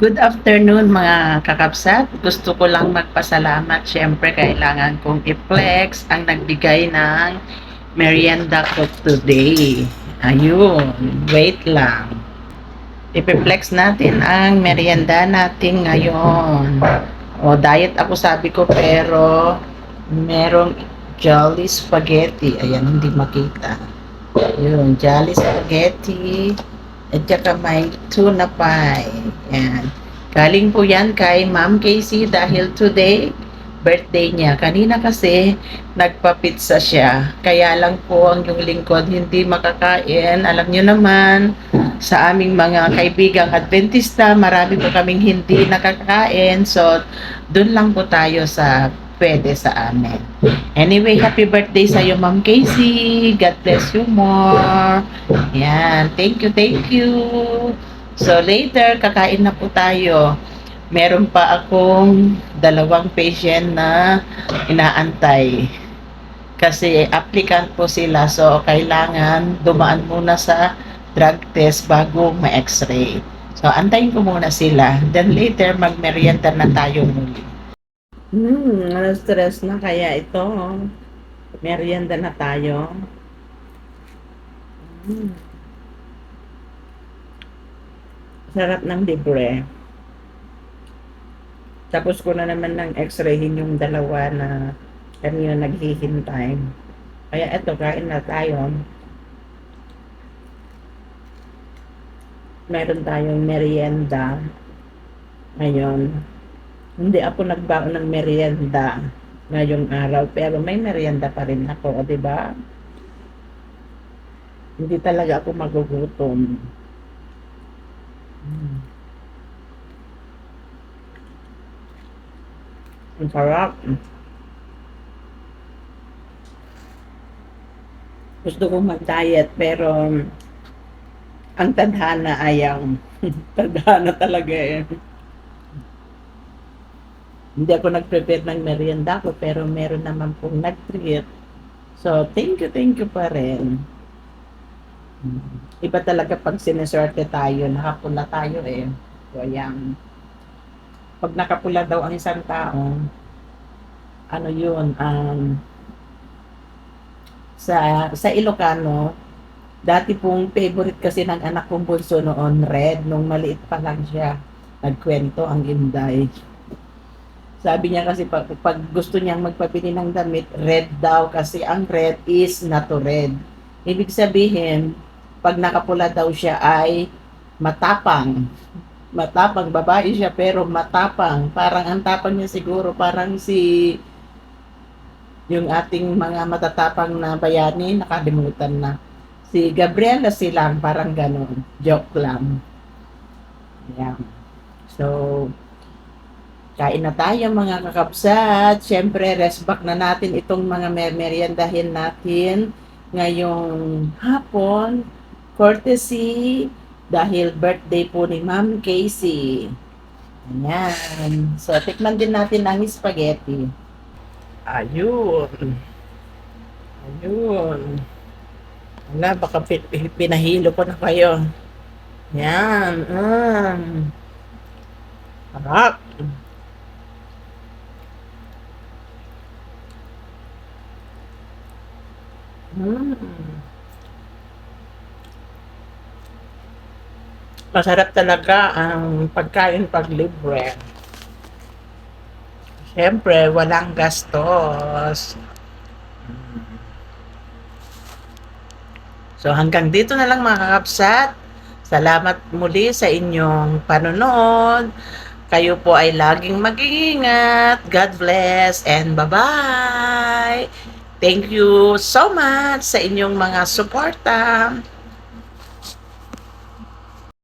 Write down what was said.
Good afternoon mga kakapsat. Gusto ko lang magpasalamat. Siyempre, kailangan kong i-flex ang nagbigay ng merienda ko today. Ayun, wait lang. Ipiflex natin ang merienda natin ngayon. O, diet ako sabi ko pero merong Jolly Spaghetti. Ayan, hindi makita. Yun, Jolly Spaghetti. At saka may tuna pie. Yan. Galing po yan kay Ma'am Casey dahil today, birthday niya. Kanina kasi, nagpa-pizza siya. Kaya lang po ang yung lingkod hindi makakain. Alam niyo naman, sa aming mga kaibigang Adventista, marami po kaming hindi nakakain. So, dun lang po tayo sa pwede sa amin. Anyway, happy birthday sa iyo, Ma'am Casey. God bless you more. Yan. Thank you, thank you. So, later, kakain na po tayo. Meron pa akong dalawang patient na inaantay. Kasi applicant po sila. So, kailangan dumaan muna sa drug test bago ma-x-ray. So, antayin ko muna sila. Then later, mag-merienda na tayo muli. Hmm, stress na kaya ito. Merienda na tayo. Hmm. Sarap ng libre. Tapos ko na naman ng x-rayhin yung dalawa na kanina naghihintay. Kaya eto, kain na tayo. Meron tayong merienda. Ngayon, hindi ako nagbaon ng merienda ngayong araw, pero may merienda pa rin ako, di ba? Hindi talaga ako magugutom. Mm. Ang sarap. Gusto kong mag-diet, pero ang tadhana ayaw. tadhana talaga eh. Hindi ako nag-prepare ng merienda ko, pero meron naman pong nag-treat. So, thank you, thank you pa rin. Iba talaga pag sineswerte tayo, nakapula tayo eh. So, ayan. Pag nakapula daw ang isang tao, ano yun, um, sa, sa Ilocano, dati pong favorite kasi ng anak kong bunso noon, red, nung maliit pa lang siya. Nagkwento ang Inday. Sabi niya kasi pag, pag gusto niyang magpabili ng damit, red daw kasi ang red is not to red. Ibig sabihin, pag nakapula daw siya ay matapang. Matapang, babae siya pero matapang. Parang ang tapang niya siguro, parang si yung ating mga matatapang na bayani, nakalimutan na. Si Gabriela silang, parang ganon. Joke lang. Yan. So, Kain na tayo mga kakapsat. Siyempre, rest back na natin itong mga mer- meriendahin natin ngayong hapon. Courtesy dahil birthday po ni Ma'am Casey. Ayan. So, tikman din natin ang spaghetti. Ayun. Ayun. Wala, baka pi- pi- pinahilo ko na kayo. Yan. Mm. Harap. Mm. Masarap talaga ang pagkain pag libre. Siyempre, walang gastos. So hanggang dito na lang mga kakapsat. Salamat muli sa inyong panonood. Kayo po ay laging mag-iingat. God bless and bye-bye. Thank you so much sa inyong mga suporta.